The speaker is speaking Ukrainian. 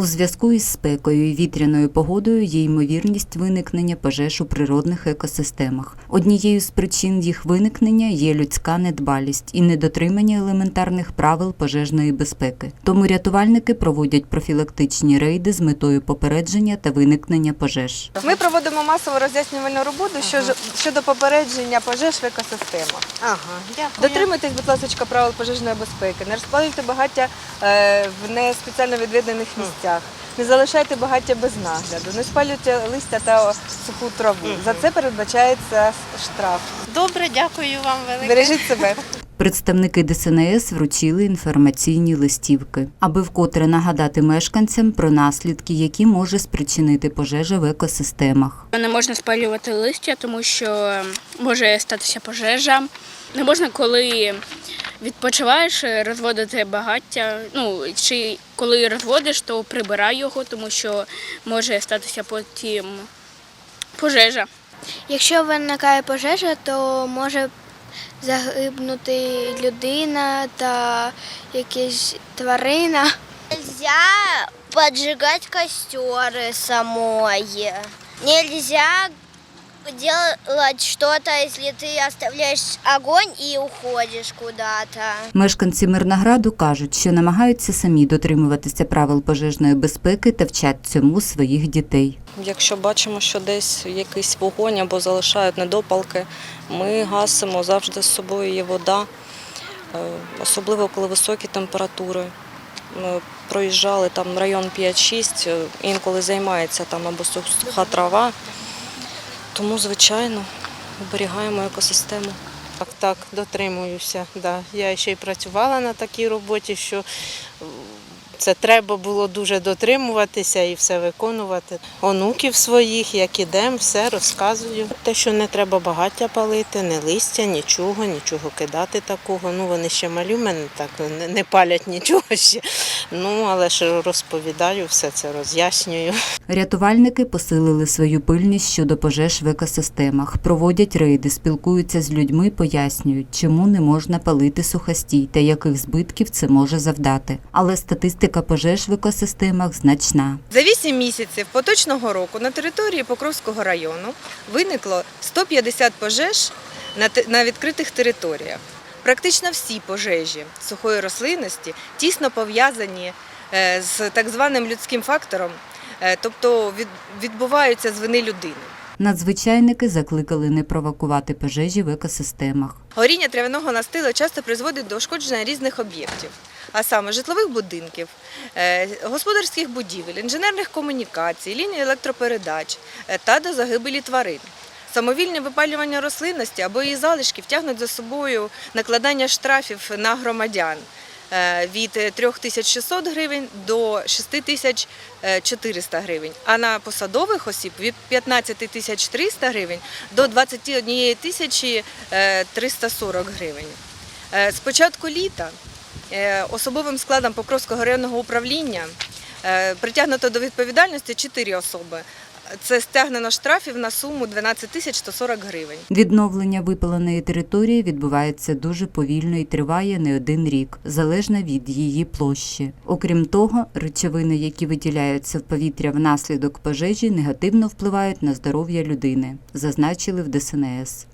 У зв'язку із спекою і вітряною погодою є ймовірність виникнення пожеж у природних екосистемах. Однією з причин їх виникнення є людська недбалість і недотримання елементарних правил пожежної безпеки. Тому рятувальники проводять профілактичні рейди з метою попередження та виникнення пожеж. Ми проводимо масову роз'яснювальну роботу що- щодо попередження пожеж в екосистемах. Ага, дякую. Дотримуйтесь, будь ласка, правил пожежної безпеки. Не розпалюйте багаття е, в не спеціально відведених місцях. Не залишайте багаття без нагляду, не спалюйте листя та суху траву. За це передбачається штраф. Добре, дякую вам велике. Бережіть себе. Представники ДСНС вручили інформаційні листівки, аби вкотре нагадати мешканцям про наслідки, які може спричинити пожежа в екосистемах. Не можна спалювати листя, тому що може статися пожежа. Не можна, коли відпочиваєш, розводити багаття. Ну чи коли розводиш, то прибирай його, тому що може статися потім пожежа. Якщо виникає пожежа, то може загибнути людина та якась тварина. Нельзя поджигать костеры самой. Нельзя делать что-то, если ты оставляешь огонь и уходишь куда-то. Мешканці Мирнограду кажуть, що намагаються самі дотримуватися правил пожежної безпеки та вчать цьому своїх дітей. Якщо бачимо, що десь якийсь вогонь або залишають недопалки, ми гасимо завжди з собою є вода, е, особливо коли високі температури. Ми проїжджали там район 5-6, е, інколи займається там або суха трава. Тому, звичайно, оберігаємо екосистему. Так, так, дотримуюся. Да. Я ще й працювала на такій роботі, що це треба було дуже дотримуватися і все виконувати. Онуків своїх, як ідемо, все розказую. Те, що не треба багаття палити, не листя, нічого, нічого кидати такого. Ну вони ще малі, мене так не палять нічого ще. Ну, але ж розповідаю, все це роз'яснюю. Рятувальники посилили свою пильність щодо пожеж в екосистемах, проводять рейди, спілкуються з людьми, пояснюють, чому не можна палити сухостій та яких збитків це може завдати. Але статистика пожеж в екосистемах значна. За 8 місяців поточного року на території Покровського району виникло 150 пожеж на, відкритих територіях. Практично всі пожежі сухої рослинності тісно пов'язані е, з так званим людським фактором, е, тобто від- відбуваються з вини людини. Надзвичайники закликали не провокувати пожежі в екосистемах. Горіння трав'яного настилу часто призводить до ушкодження різних об'єктів, а саме житлових будинків, е, господарських будівель, інженерних комунікацій, ліній електропередач е, та до загибелі тварин. Самовільне випалювання рослинності або її залишків тягнуть за собою накладання штрафів на громадян від 3600 гривень до 6400 гривень, а на посадових осіб від 15300 гривень до 21 тисячі е, 340 гривень. Е, З початку літа е, особовим складом Покровського районного управління е, притягнуто до відповідальності 4 особи. Це стягнено штрафів на суму 12 тисяч 140 гривень. Відновлення випаленої території відбувається дуже повільно і триває не один рік, залежно від її площі. Окрім того, речовини, які виділяються в повітря внаслідок пожежі, негативно впливають на здоров'я людини, зазначили в ДСНС.